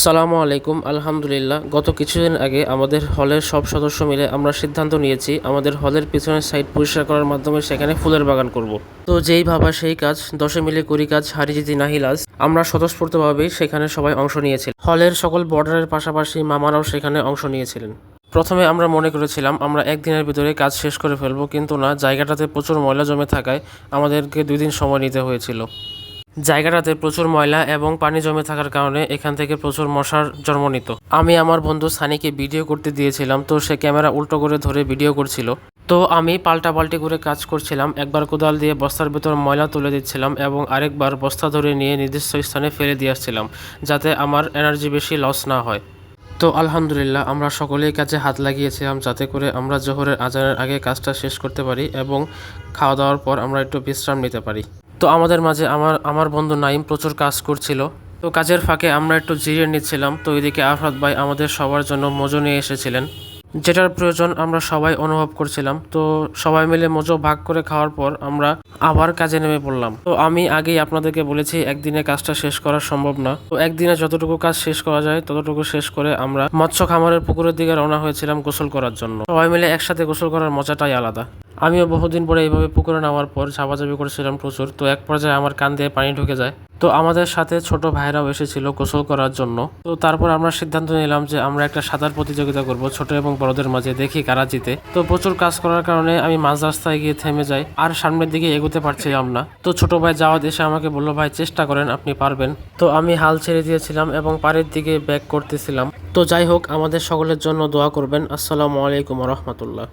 সালামু আলাইকুম, আলহামদুলিল্লাহ। গত কিছুদিন আগে আমাদের হলের সব সদস্য মিলে আমরা সিদ্ধান্ত নিয়েছি, আমাদের হলের পিছনের সাইড পরিষ্কার করার মাধ্যমে সেখানে ফুলের বাগান করব। তো যেই ভাবা সেই কাজ, দশে মিলে করি কাজ হারিজিতি নাহিলাজ আমরা স্বতঃস্ফূর্তভাবেই সেখানে সবাই অংশ নিয়েছিলাম। হলের সকল বর্ডারের পাশাপাশি মামারাও সেখানে অংশ নিয়েছিলেন। প্রথমে আমরা মনে করেছিলাম, আমরা একদিনের ভিতরে কাজ শেষ করে ফেলব, কিন্তু না, জায়গাটাতে প্রচুর ময়লা জমে থাকায় আমাদেরকে দুই দিন সময় নিতে হয়েছিল। জায়গাটাতে প্রচুর ময়লা এবং পানি জমে থাকার কারণে এখান থেকে প্রচুর মশার জন্ম নিত। আমি আমার বন্ধু সানিকে ভিডিও করতে দিয়েছিলাম, তো সে ক্যামেরা উল্টো করে ধরে ভিডিও করছিল। তো আমি পাল্টা পাল্টি করে কাজ করছিলাম, একবার কোদাল দিয়ে বস্তার ভেতর ময়লা তুলে দিচ্ছিলাম এবং আরেকবার বস্তা ধরে নিয়ে নির্দিষ্ট স্থানে ফেলে দিয়ে আসছিলাম, যাতে আমার এনার্জি বেশি লস না হয়। তো আলহামদুলিল্লাহ, আমরা সকলেই কাজে হাত লাগিয়েছিলাম যাতে করে আমরা জোহরের আজানের আগে কাজটা শেষ করতে পারি এবং খাওয়া দাওয়ার পর আমরা একটু বিশ্রাম নিতে পারি। তো আমাদের মাঝে আমার আমার বন্ধু নাইম প্রচুর কাজ করছিল। তো কাজের ফাঁকে আমরা একটু জিরিয়ে নিচ্ছিলাম। তো এদিকে আফরাত ভাই আমাদের সবার জন্য মজো নিয়ে এসেছিলেন। যেটার প্রয়োজন আমরা সবাই অনুভব করছিলাম। তো সবাই মিলে মজো ভাগ করে খাওয়ার পর আমরা আবার কাজে নেমে পড়লাম। তো আমি আগেই আপনাদেরকে বলেছি, একদিনে কাজটা শেষ করা সম্ভব না। তো একদিনে যতটুকু কাজ শেষ করা যায়, ততটুকু শেষ করে আমরা মৎস্য খামারের পুকুরের দিকে রওনা হয়েছিলাম গোসল করার জন্য। সবাই মিলে একসাথে গোসল করার মজাটাই আলাদা। আমিও বহুদিন পরে এইভাবে পুকুরে নামার পর ঝাপাঝাপি করেছিলাম প্রচুর। তো এক পর্যায়ে আমার কান দিয়ে পানি ঢুকে যায়। তো আমাদের সাথে ছোট ভাইরাও এসেছিল গোসল করার জন্য। তো তারপর আমরা সিদ্ধান্ত নিলাম যে আমরা একটা সাঁতার প্রতিযোগিতা করব ছোট এবং বড়দের মাঝে, দেখি কারা জিতে। তো প্রচুর কাজ করার কারণে আমি মাঝ রাস্তায় গিয়ে থেমে যাই, আর সামনের দিকে এগোতে পারছিলাম না তো ছোট ভাই যাওয়া এসে আমাকে বলল, ভাই, চেষ্টা করেন, আপনি পারবেন। তো আমি হাল ছেড়ে দিয়েছিলাম এবং পাড়ের দিকে ব্যাক করতেছিলাম। তো যাই হোক, আমাদের সকলের জন্য দোয়া করবেন। আসসালামু আলাইকুম রহমতুল্লাহ।